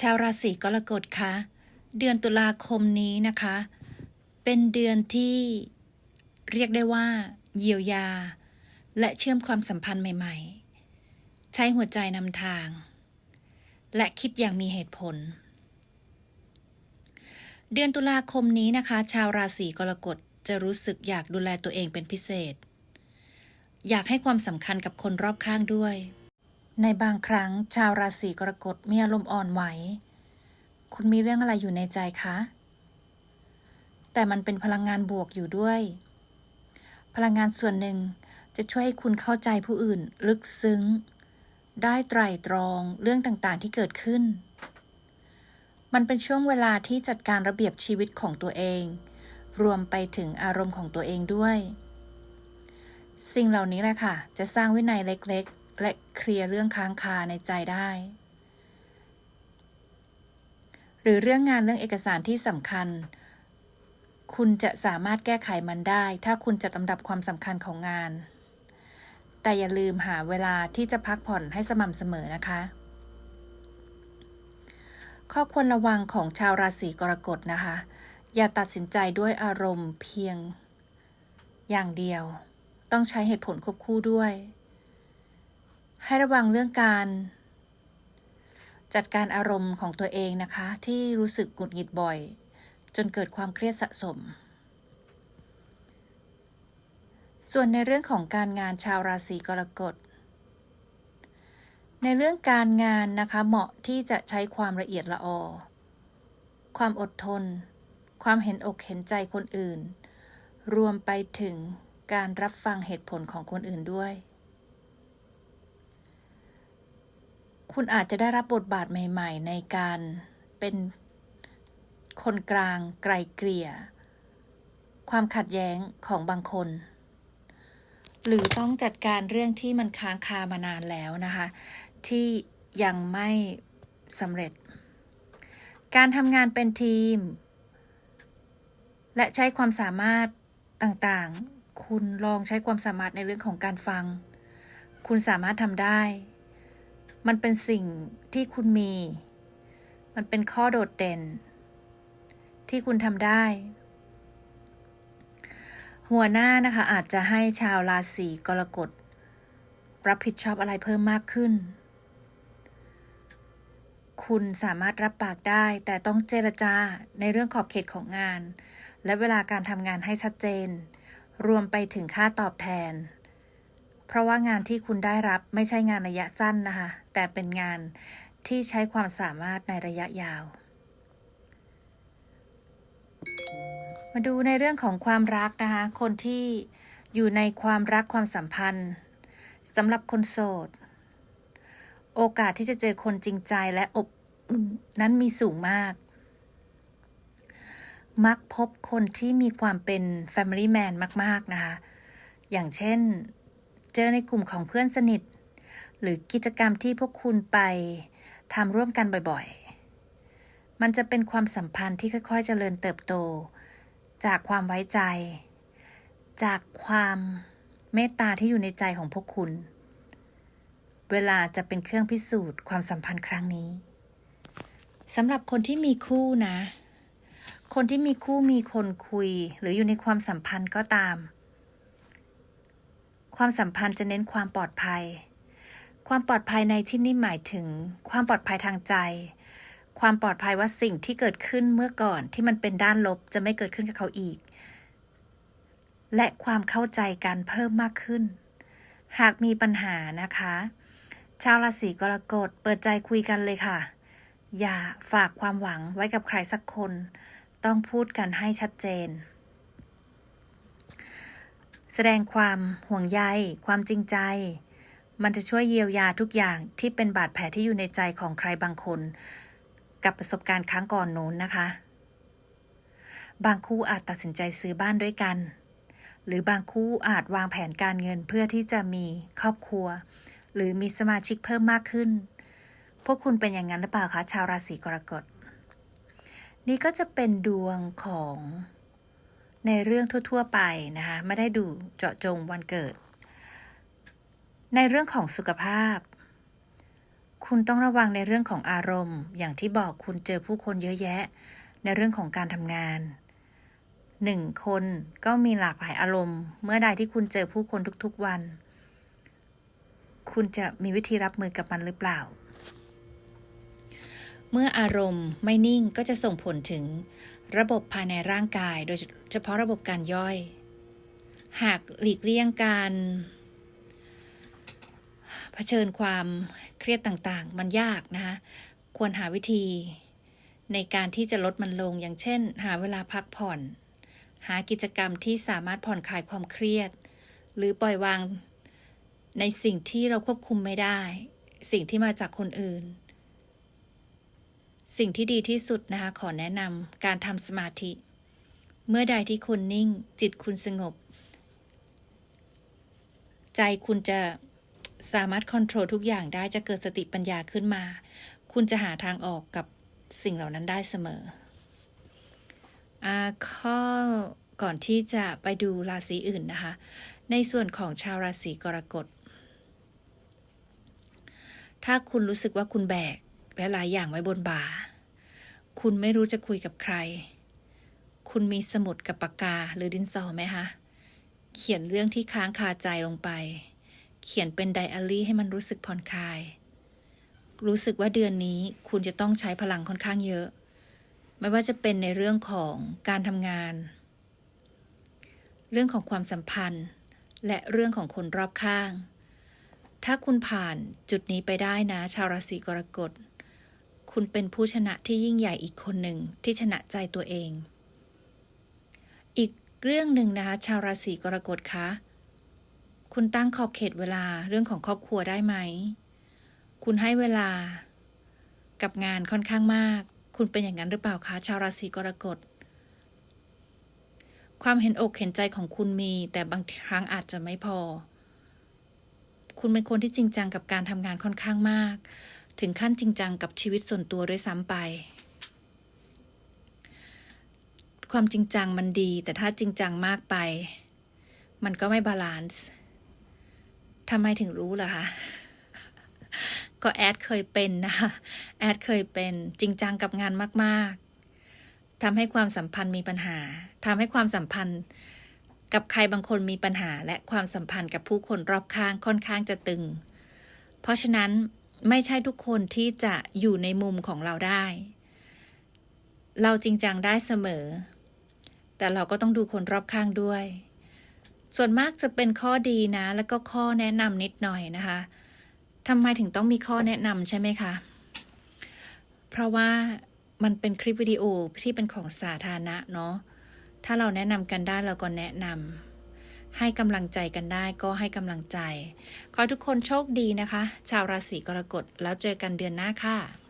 ชาวราศีกรกฎคะเดือนตุลาคมนี้นะคะ เป็นเดือนที่เรียกได้ว่า เยียวยา และเชื่อมความสัมพันธ์ใหม่ ๆ ใช้หัวใจนำทาง และคิดอย่างมีเหตุผล เดือนตุลาคมนี้นะคะ ชาวราศีกรกฎจะรู้สึกอยากดูแลตัวเองเป็นพิเศษ อยากให้ความสำคัญกับคนรอบข้างด้วย ในบางครั้งชาวราศีกรกฎมีอารมณ์อ่อนไหว คุณมีเรื่องอะไรอยู่ในใจคะ แต่มันเป็นพลังงานบวกอยู่ด้วย พลังงานส่วนหนึ่งจะช่วยให้คุณเข้าใจผู้อื่นลึกซึ้ง ได้ไตร่ตรองเรื่องต่างๆ ที่เกิดขึ้น มันเป็นช่วงเวลาที่จัดการระเบียบชีวิตของตัวเอง รวมไปถึงอารมณ์ของตัวเองด้วย สิ่งเหล่านี้แหละค่ะ จะสร้างวินัยเล็กๆ และเคลียร์เรื่องค้างคาในใจได้ หรือเรื่องงานเรื่องเอกสารที่สำคัญ คุณจะสามารถแก้ไขมันได้ ถ้าคุณจัดลำดับความสำคัญของงาน แต่อย่าลืมหาเวลาที่จะพักผ่อนให้สม่ำเสมอนะคะ ข้อควรระวังของชาวราศีกรกฎนะคะ อย่าตัดสินใจด้วยอารมณ์เพียง อย่างเดียว ต้องใช้เหตุผลควบคู่ด้วย ให้ระวังเรื่องการ จัดการอารมณ์ของตัวเองนะคะ ที่รู้สึกหงุดหงิดบ่อย จนเกิดความเครียดสะสม ส่วนในเรื่องของการงานชาวราศีกรกฎในเรื่องการงานนะคะเหมาะที่จะใช้ความละเอียดละออ ความอดทน ความเห็นอกเห็นใจคนอื่น รวมไปถึงการรับฟังเหตุผลของคนอื่นด้วย คุณอาจจะได้รับบทบาทใหม่ ๆ ในการเป็นคนกลางไกลเกลี่ย ความขัดแย้งของบางคน หรือต้องจัดการเรื่องที่มันค้างคามานานแล้วนะคะ ที่ยังไม่สำเร็จ การทำงานเป็นทีม และใช้ความสามารถต่างๆ คุณลองใช้ความสามารถในเรื่องของการฟัง คุณสามารถทำได้ มันเป็นสิ่งที่คุณมี มันเป็นข้อโดดเด่น ที่คุณทำได้ หัวหน้านะคะอาจจะให้ชาวราศีกรกฎรับผิดชอบอะไรเพิ่มมากขึ้น คุณสามารถรับปากได้ แต่ต้องเจรจาในเรื่องขอบเขตของงาน และเวลาการทำงานให้ชัดเจน รวมไปถึงค่าตอบแทน เพราะว่างานที่คุณได้รับไม่ใช่งานระยะสั้นนะคะ แต่เป็นงานที่ใช้ความสามารถในระยะยาว มาดูในเรื่องของความรักนะคะ คนที่อยู่ในความรักความสัมพันธ์สำหรับคนโสด โอกาสที่จะเจอคนจริงใจและอบอุ่นนั้นมีสูงมาก มักพบคนที่มีความเป็น Family Man มาก ๆ นะคะ อย่างเช่น เจอในกลุ่มของเพื่อนสนิท หรือกิจกรรมที่พวกคุณไปทำร่วมกันบ่อยๆ มันจะเป็นความสัมพันธ์ที่ค่อยๆ เจริญเติบโต จากความไว้ใจ จากความเมตตาที่อยู่ในใจของพวกคุณ เวลาจะเป็นเครื่องพิสูจน์ความสัมพันธ์ครั้งนี้สำหรับคนที่มีคู่นะ คนที่มีคู่มีคนคุย หรืออยู่ในความสัมพันธ์ก็ตาม ความสัมพันธ์จะเน้นความปลอดภัย ความปลอดภัยในที่นี้หมายถึง ความปลอดภัยทางใจ ความปลอดภัยว่าสิ่งที่เกิดขึ้นเมื่อก่อนที่มันเป็นด้านลบจะไม่เกิดขึ้นกับเขาอีก และความเข้าใจกันเพิ่มมากขึ้น หากมีปัญหานะคะ ชาวราศีกรกฎเปิดใจคุยกันเลยค่ะ อย่าฝากความหวังไว้กับใครสักคน ต้องพูดกันให้ชัดเจน แสดงความห่วงใย ความจริงใจ มันจะช่วยเยียวยาทุกอย่างที่เป็นบาดแผลที่อยู่ในใจของใครบางคน กับประสบการณ์ครั้งก่อนโน้นนะคะ บางคู่อาจตัดสินใจซื้อบ้านด้วยกัน หรือบางคู่อาจวางแผนการเงินเพื่อที่จะมีครอบครัว หรือมีสมาชิกเพิ่มมากขึ้น พวกคุณเป็นอย่างนั้นหรือเปล่าคะชาวราศีกรกฎ นี่ก็จะเป็นดวงของ ในเรื่องทั่ว ๆ ไปนะคะไม่ได้ดูเจาะจงวันเกิด ในเรื่องของสุขภาพ คุณต้องระวังในเรื่องของอารมณ์ อย่างที่บอกคุณเจอผู้คนเยอะแยะ ในเรื่องของการทำงานหนึ่งคนก็มีหลากหลายอารมณ์ เมื่อใดที่คุณเจอผู้คนทุกๆวัน คุณจะมีวิธีรับมือกับมันหรือเปล่า เมื่ออารมณ์ไม่นิ่งก็จะส่งผลถึง ระบบภายในร่างกาย โดยเฉพาะระบบการย่อย หากหลีกเลี่ยงการเผชิญความเครียดต่างๆ มันยากนะคะ ควรหาวิธีในการที่จะลดมันลง อย่างเช่น หาเวลาพักผ่อน หากิจกรรมที่สามารถผ่อนคลายความเครียด หรือปล่อยวางในสิ่งที่เราควบคุมไม่ได้ สิ่งที่มาจากคนอื่น สิ่งที่ดีที่สุดนะคะ ขอแนะนำการทำสมาธิ เมื่อใดที่คุณนิ่ง จิตคุณสงบ ใจคุณจะสามารถควบคุมทุกอย่างได้จะเกิดสติปัญญาขึ้นมา คุณจะหาทางออกกับสิ่งเหล่านั้นได้เสมออาข้อก่อนที่จะไปดูราศีอื่นนะคะ ในส่วนของชาวราศีกรกฎถ้าคุณรู้สึกว่าคุณแบก และหลายอย่างไว้บนบ่า คุณไม่รู้จะคุยกับใคร คุณมีสมุดกับปากกาหรือดินสอไหมคะ เขียนเรื่องที่ค้างคาใจลงไป เขียนเป็นไดอารี่ให้มันรู้สึกผ่อนคลาย รู้สึกว่าเดือนนี้คุณจะต้องใช้พลังค่อนข้างเยอะ ไม่ว่าจะเป็นในเรื่องของการทำงาน เรื่องของความสัมพันธ์ และเรื่องของคนรอบข้างถ้าคุณผ่านจุดนี้ไปได้นะ ชาวราศีกรกฎ คุณเป็นผู้ชนะที่ยิ่งใหญ่อีกคนหนึ่งที่ชนะใจตัวเอง อีกเรื่องหนึ่งนะคะชาวราศีกรกฎคะคุณตั้งขอบเขตเวลาเรื่องของครอบครัวได้ไหม คุณให้เวลา กับงานค่อนข้างมาก คุณเป็นอย่างนั้นหรือเปล่าคะชาวราศีกรกฎ ความเห็นอกเห็นใจของคุณมี แต่บางครั้งอาจจะไม่พอ คุณเป็นคนที่จริงจังกับการทำงานค่อนข้างมาก ถึงขั้นจริงจังกับชีวิตส่วนตัวด้วยซ้ำไป ความจริงจังมันดี แต่ถ้าจริงจังมากไป มันก็ไม่บาลานซ์ทำไมถึงรู้ล่ะคะก็แอดเคยเป็นนะคะแอดเคยเป็นจริงจังกับงานมาก ๆทำให้ความสัมพันธ์มีปัญหาทำให้ความสัมพันธ์กับใครบางคนมีปัญหา และความสัมพันธ์กับผู้คนรอบข้างค่อนข้างจะตึง เพราะฉะนั้น ไม่ใช่ทุกคนที่จะอยู่ในมุมของเราได้ เราจริงจังได้เสมอ แต่เราก็ต้องดูคนรอบข้างด้วย ส่วนมากจะเป็นข้อดีนะ แล้วก็ข้อแนะนำนิดหน่อยนะคะทำไมถึงต้องมีข้อแนะนำใช่ไหมคะ เพราะว่ามันเป็นคลิปวิดีโอที่เป็นของสาธารณะเนาะ ถ้าเราแนะนำกันได้เราก็แนะนำ ให้กำลังใจกันได้ก็ให้กำลังใจ ขอทุกคนโชคดีนะคะ ชาวราศีกรกฎแล้วเจอกันเดือนหน้าค่ะ